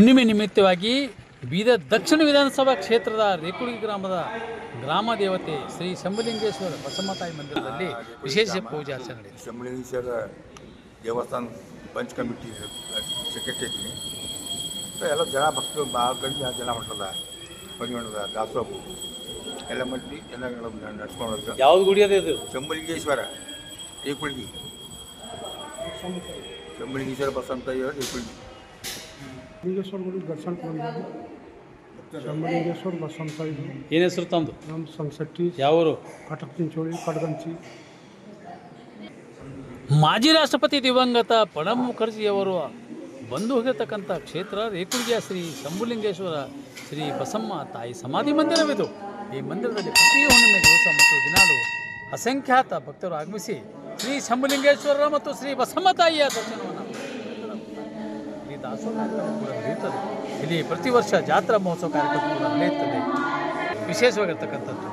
ಹುಣ್ಣಿಮೆ ನಿಮಿತ್ತವಾಗಿ ಬೀದರ್ ದಕ್ಷಿಣ ವಿಧಾನಸಭಾ ಕ್ಷೇತ್ರದ ರೇಕುಡಿ ಗ್ರಾಮದ ಗ್ರಾಮ ದೇವತೆ ಶ್ರೀ ಶಂಭುಲಿಂಗೇಶ್ವರ ಬಸಮ್ಮತಾಯಿ ಮಂದಿರದಲ್ಲಿ ವಿಶೇಷ ಪೂಜೆ ಆಚರಣೆ ಶಂಭಲಿಂಗೇಶ್ವರ ದೇವಸ್ಥಾನ ಪಂಚ್ ಕಮಿಟಿ ಸೆಕ್ರೆಟರಿ ಇದ್ದೀನಿ. ಎಲ್ಲ ಜನ ಭಕ್ತರು ಭಾಳ ಕಡಿಮೆ ಜನ ಹೊಂಟದ ಹೊಂದ್ಕೊಂಡದ ದಾಸೋಹು ಎಲ್ಲ ಮಟ್ಟಿ ಎಲ್ಲ ನಡೆಸ್ಕೊಂಡು ಯಾವ್ದು ಗುಡಿ ಅದೇ ಇದು? ಶಂಭುಲಿಂಗೇಶ್ವರ ರೇಕುಳ್ಗಿ ಶಂಭುಲಿಂಗೇಶ್ವರ ಬಸಂತ ರೇಕುಳ್ಗಿ ಲಿಂಗೇಶ್ವರ ಗುಡಿ ದರ್ಶನಕ್ಕೆ ಬಂದಿದ್ದು ಶಂಭಲಿಂಗೇಶ್ವರ ಬಸವಂತ ಇದು. ಏನು ಹೆಸರು ತಮ್ಮದು ನಮ್ಮ ಸಂಸಟ್ಟಿ. ಯಾವರು? ಕಟಕ್ ಚಿಂಚೋಳಿ ಕಡಗಂಚಿ. ಮಾಜಿ ರಾಷ್ಟ್ರಪತಿ ದಿವಂಗತ ಪ್ರಣಬ್ ಮುಖರ್ಜಿಯವರು ಬಂದು ಹೋಗಿರ್ತಕ್ಕಂಥ ಕ್ಷೇತ್ರ ರೇಕುಳಿಗೆಯ ಶ್ರೀ ಶಂಭುಲಿಂಗೇಶ್ವರ ಶ್ರೀ ಬಸಮ್ಮ ತಾಯಿ ಸಮಾಧಿ ಮಂದಿರವಿದು. ಈ ಮಂದಿರದಲ್ಲಿ ಪ್ರತಿ ಹುಣ್ಣಿಮೆ ದಿವಸ ಮತ್ತು ದಿನಾಲು ಅಸಂಖ್ಯಾತ ಭಕ್ತರು ಆಗಮಿಸಿ ಶ್ರೀ ಶಂಭುಲಿಂಗೇಶ್ವರ ಮತ್ತು ಶ್ರೀ ಬಸಮ್ಮ ತಾಯಿಯ ದರ್ಶನವನ್ನು ಇಲ್ಲಿ ದಾಸೋಹ ಕಾರ್ಯಕ್ರಮ ಕೂಡ ನಡೆಯುತ್ತದೆ. ಇಲ್ಲಿ ಪ್ರತಿ ವರ್ಷ ಜಾತ್ರಾ ಮಹೋತ್ಸವ ಕಾರ್ಯಕ್ರಮ ಕೂಡ ನಡೆಯುತ್ತದೆ ವಿಶೇಷವಾಗಿರ್ತಕ್ಕಂಥದ್ದು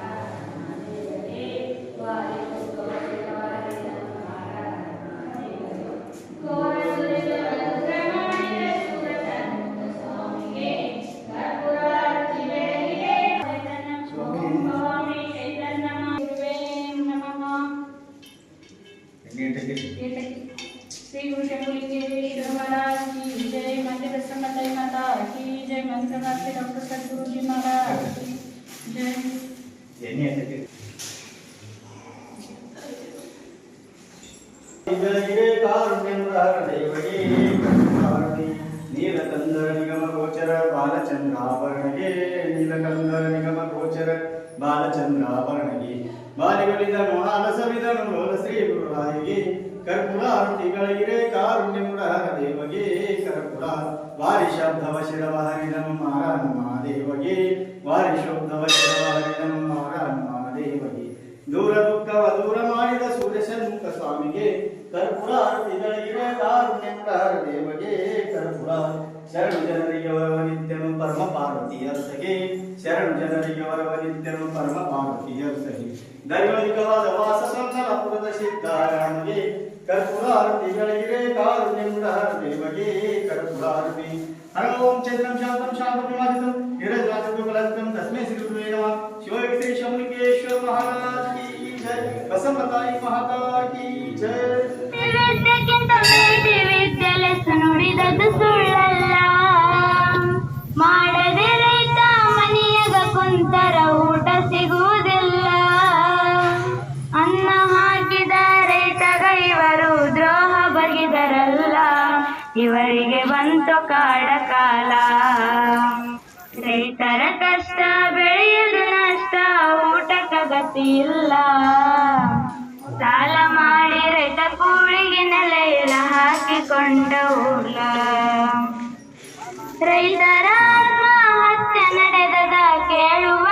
श्री महाराज की जय मंदिर रसमलाई माता की जय मंत्रनाथ के डॉक्टर सदगुरु जी महाराज जय नीलकंदर निगम गोचर बालचंद्राभरणगे नीलकंदर निगम गोचर बालचंद्राभरणगे बालिबलिदनु आलसविदनु लोलश्री गुरुरायगे ಲೋಲ ಶ್ರೀ ಗುರುರಾಯಿಗೆ ಕರ್ಪುರ ಆರತಿಗಳಿರೆ ಕಾರುಣ್ಯಮುರಾರ ದೇವಗೆ ಕರ್ಪುರ ವಾರಿ ಶಬ್ದವ ಶಿರವ ಹರಿದನು ಮಾರ ಮಹಾದೇವಗೆ ವಾರಿ ಶಬ್ದವ ಶಿರವ ಹರಿದನು ಮಾರ ಮಹಾದೇವಗೆ ದೂರ ದುಃಖವ ದೂರ ಮಾಡಿದ ಸೂರ್ಯ ಸ್ವಾಮಿಗೆ ಕರ್ಪುರ ಆರತಿಗಳಿರೆ ಕಾರುಣ್ಯಮುರಾರ ದೇವಗೆ ಕರ್ಪುರ ಶರಣು ಜನರಿಗೆ ವರವ ನಿತ್ಯನು ಪರಮ ಪಾರ್ವತಿಯರ್ಸಗೆ ಶರಣು ಜನರಿಗೆ ವರವ ನಿತ್ಯನು ಪರಮ ಪಾರ್ವತಿಯರ್ಸಗೆ ದೈವಿಕವಾದ ವಾಸ ಸಂಸಾರಪುರದ ಸಿದ್ಧಾರಾಮಗೆ कर्पूरारती जलगिरे कारुण्यगुणहरते भगे कर्पूरारती हरं ओम शान्तं शान्तमिमादितं नीरजासुकपलादितं तस्मै श्रीगुरुवे नमः शिवविक्तेशं निकेश्वर महाराज की जय बसमताई माता की जय ಇವರಿಗೆ ಬಂತು ಕಾಡ ಕಾಲ. ರೈತರ ಕಷ್ಟ, ಬೆಳೆಯಲು ನಷ್ಟ ಊಟಕ್ಕ ಗತಿ ಇಲ್ಲ ಸಾಲ ಮಾಡಿ ರೈತ ಕೂಳಿಗೆ ನೆಲೆಯಿಲ್ಲ ಹಾಕಿಕೊಂಡ ಊಲ ರೈತರ ಆತ್ಮಹತ್ಯೆ ನಡೆದದ ಕೇಳುವರೆ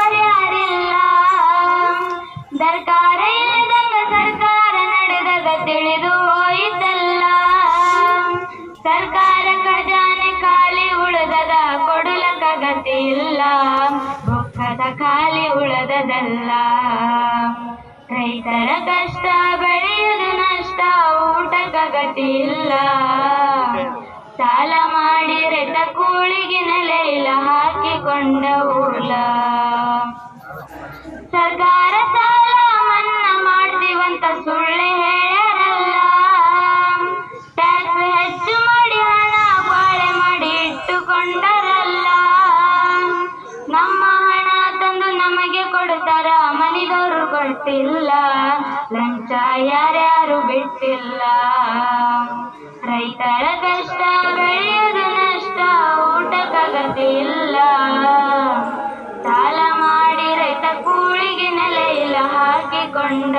ಗತಿ ಇಲ್ಲ ಬೊಕ್ಕದ ಖಾಲಿ ಉಳದದಲ್ಲ. ರೈತರ ಕಷ್ಟ ಬೆಳೆಯದ ನಷ್ಟ ಊಟಕ ಗತಿ ಇಲ್ಲ ಸಾಲ ಮಾಡಿ ರೈತ ಕೂಳಿಗೆ ನೆಲೆ ಇಲ್ಲ. ಕೊಡ್ತಾರ ಮನಿದವರು ಕೊಡ್ತಿಲ್ಲ ಲಂಚ ಯಾರ್ಯಾರು ಬಿಟ್ಟಿಲ್ಲ. ರೈತರ ಕಷ್ಟ, ಬೆಳೆಯೋದು ನಷ್ಟ ಊಟಕ್ಕಾಗತಿ ಇಲ್ಲ ಸಾಲ ಮಾಡಿ ರೈತ ಕೂಳಿಗೆ ನೆಲೆ ಇಲ್ಲ, ಹಾಕಿಕೊಂಡ